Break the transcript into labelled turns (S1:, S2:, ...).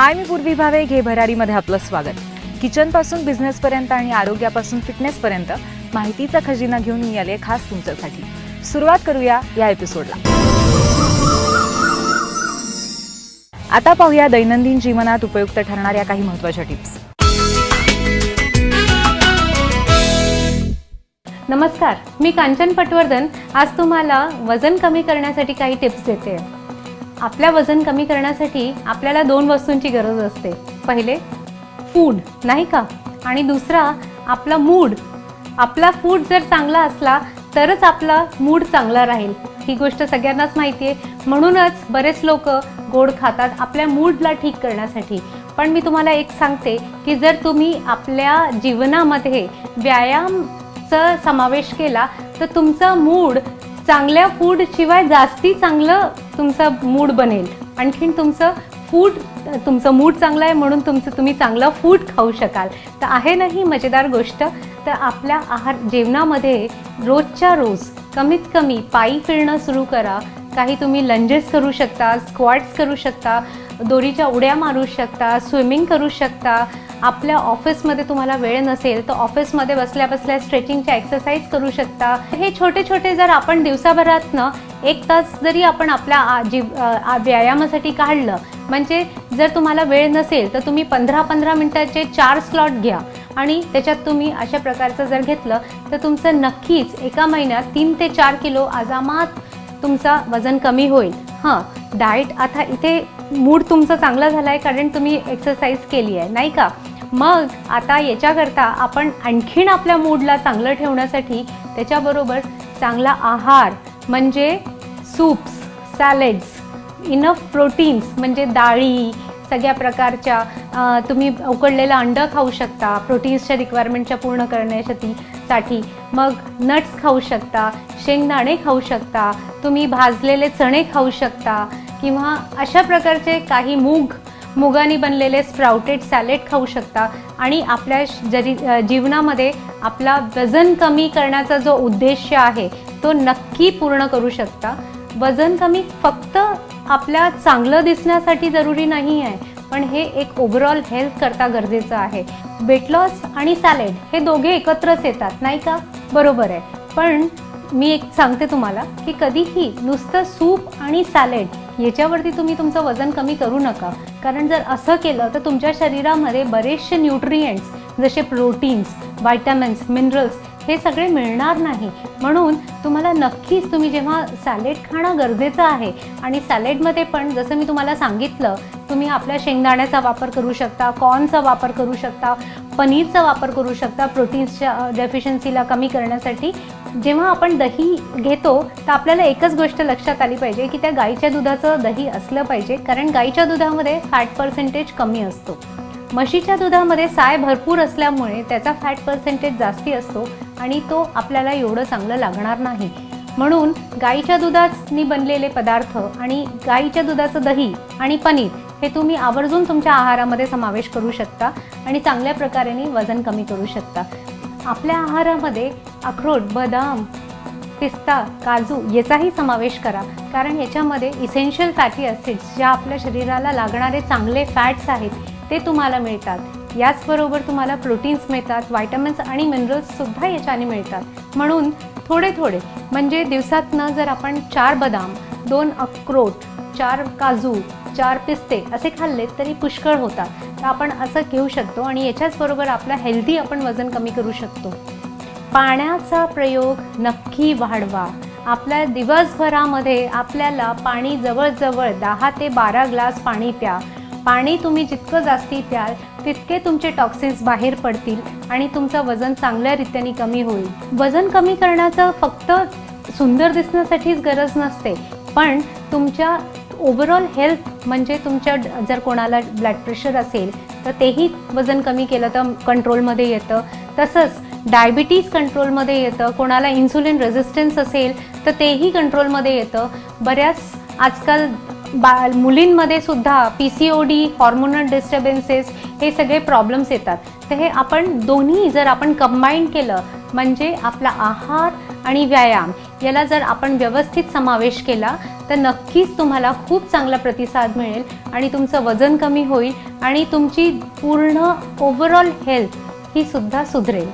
S1: हाय मी पूर्वी भावे घे भरारीमध्ये आपलं स्वागत. किचनपासून आणि आरोग्यापासून फिटनेसपर्यंत माहितीचा खजिना घेऊन मी आले खास तुमच्यासाठी. सुरुवात करूया या एपिसोडला. आता पाहूया दैनंदिन जीवनात उपयुक्त ठरणाऱ्या काही महत्त्वाच्या टिप्स.
S2: नमस्कार मी कांचन पटवर्धन. आज तुम्हाला वजन कमी करण्यासाठी काही टिप्स देते. आपल्या वजन कमी करण्यासाठी आपल्याला दोन वस्तूंची गरज असते. पहिले फूड नाही का? आणि दुसरा आपला मूड आपला फूड जर चांगला असला तरच आपला मूड चांगला राहील. ही गोष्ट सगळ्यांनाच माहिती आहे. म्हणूनच बरेच लोक गोड खातात आपल्या मूडला ठीक करण्यासाठी. पण मी तुम्हाला एक सांगते की जर तुम्ही आपल्या जीवनामध्ये व्यायामचा समावेश केला तर तुमचा मूड चांगल्या फूड शिवाय जास्ती चांगलं तुमचा मूड बनेल. आणखीन तुमचं फूड तुमचं मूड चांगलं आहे म्हणून तुमचं तुम्ही चांगलं फूड खाऊ शकाल. तर आहे ना ही मजेदार गोष्ट. तर आपल्या आहार जेवणामध्ये रोजच्या रोज कमीत कमी पायी फिरणं सुरू करा. काही तुम्ही लंजेस करू शकता स्क्वॉट्स करू शकता दोरीच्या उड्या मारू शकता स्विमिंग करू शकता आपल्या ऑफिसमध्ये तुम्हाला वेळ नसेल तर ऑफिसमध्ये बसल्या बसल्या स्ट्रेचिंगच्या एक्सरसाइज करू शकता. हे छोटे छोटे जर आपण दिवसाभरातनं एक तास जरी आपण आपल्या जी व्यायामासाठी काढलं म्हणजे जर तुम्हाला वेळ नसेल तर तुम्ही पंधरा पंधरा मिनिटाचे चार स्लॉट घ्या. आणि त्याच्यात तुम्ही अशा प्रकारचं जर घेतलं तर तुमचं नक्कीच एका महिन्यात तीन ते चार किलो आजामात तुमचा वजन कमी होईल. हां डाएट आता इथे मूड तुमचा चांगला झाला आहे कारण तुम्ही एक्सरसाइज केली आहे नाही का? मग आता याच्याकरता आपण आणखीन आपल्या मूडला चांगलं ठेवण्यासाठी त्याच्याबरोबर चांगला आहार म्हणजे सूप्स सॅलेड्स इनफ प्रोटीन्स म्हणजे डाळी सगळ्या प्रकारच्या तुम्ही उकडलेलं अंडं खाऊ शकता प्रोटीन्सच्या रिक्वायरमेंटच्या पूर्ण करण्यासाठी. साठी मग नट्स खाऊ शकता शेंगदाणे खाऊ शकता तुम्ही भाजलेले चणे खाऊ शकता किंवा अशा प्रकारचे काही मूग मुगाने बनलेले स्प्राउटेड सॅलेड खाऊ शकता. आणि आपल्या श- जरी जीवनामध्ये आपला वजन कमी करण्याचा जो उद्देश आहे तो नक्की पूर्ण करू शकता. वजन कमी फक्त आपल्या चांगलं दिसण्यासाठी जरुरी नाही आहे पण हे एक ओव्हरऑल हेल्थ करता गरजेचं आहे. वेट लॉस आणि सॅलेड हे दोघे एकत्रच येतात नाही का? बरोबर आहे. पण मी एक सांगते तुम्हाला की कधीही नुसतं सूप आणि सॅलेड याच्यावरती तुम्ही तुमचं वजन कमी करू नका. कारण जर असं केलं तर तुमच्या शरीरामध्ये बरेचसे न्यूट्रिएंट्स जसे प्रोटीन्स व्हायटॅमिन्स मिनरल्स हे सगळे मिळणार नाही. म्हणून तुम्हाला नक्कीच तुम्ही जेव्हा सॅलेड खाणं गरजेचं आहे आणि सॅलेडमध्ये पण जसं मी तुम्हाला सांगितलं तुम्ही आपल्या शेंगदाण्याचा वापर करू शकता कॉर्नचा वापर करू शकता पनीरचा वापर करू शकता प्रोटीन्सच्या डेफिशियन्सीला कमी करण्यासाठी. जेव्हा आपण दही घेतो तर आपल्याला एकच गोष्ट लक्षात आली पाहिजे की त्या गाईच्या दुधाचं दही असलं पाहिजे कारण गाईच्या दुधामध्ये फॅट पर्सेंटेज कमी असतो. म्हशीच्या दुधामध्ये साय भरपूर असल्यामुळे त्याचा फॅट पर्सेंटेज जास्ती असतो आणि तो आपल्याला एवढं चांगलं लागणार नाही. म्हणून गाईच्या दुधानी बनलेले पदार्थ आणि गाईच्या दुधाचं दही आणि पनीर हे तुम्ही आवर्जून तुमच्या आहारामध्ये समावेश करू शकता आणि चांगल्या प्रकारेने वजन कमी करू शकता. आपल्या आहारामध्ये अक्रोड बदाम पिस्ता काजू याचाही समावेश करा. कारण याच्यामध्ये इसेन्शियल फॅटी ॲसिड्स ज्या आपल्या शरीराला लागणारे चांगले फॅट्स आहेत ते तुम्हाला मिळतात. याचबरोबर तुम्हाला प्रोटीन्स मिळतात व्हायटमिन्स आणि मिनरल्ससुद्धा याच्याने मिळतात. म्हणून थोडे थोडे म्हणजे दिवसातनं जर आपण चार बदाम दोन अक्रोट चार काजू चार पिस्ते असे खाल्ले तरी पुष्कळ होतात. तर आपण असं घेऊ शकतो आणि याच्याच बरोबर आपलं हेल्दी आपण वजन कमी करू शकतो. पाण्याचा प्रयोग नक्की वाढवा. आपल्या दिवसभरामध्ये आपल्याला पाणी जवळजवळ दहा ते बारा ग्लास पाणी प्या. पाणी तुम्ही जितकं जास्ती प्याल तितके तुमचे टॉक्सिन्स बाहेर पडतील आणि तुमचं वजन चांगल्या रीतीने कमी होईल. वजन कमी करण्याचं फक्त सुंदर दिसण्यासाठीच गरज नसते पण तुमच्या ओव्हरऑल हेल्थ म्हणजे तुमच्या जर कोणाला ब्लड प्रेशर असेल तर तेही वजन कमी केलं तर कंट्रोलमध्ये येतं. तसंच डायबिटीज कंट्रोलमध्ये येतं. कोणाला इन्सुलिन रेझिस्टन्स असेल तर तेही कंट्रोलमध्ये येतं. बऱ्याच आजकाल बा मुलींमध्ये सुद्धा P C O D hormonal disturbances हे सगळे प्रॉब्लेम्स येतात. तर हे आपण दोन्ही जर आपण कंबाईन केलं म्हणजे आपला आहार आणि व्यायाम याला जर आपण व्यवस्थित समावेश केला तर नक्कीच तुम्हाला खूप चांगला प्रतिसाद मिळेल आणि तुमचं वजन कमी होईल आणि तुमची पूर्ण ओव्हरऑल हेल्थ ही सुद्धा सुधरेल.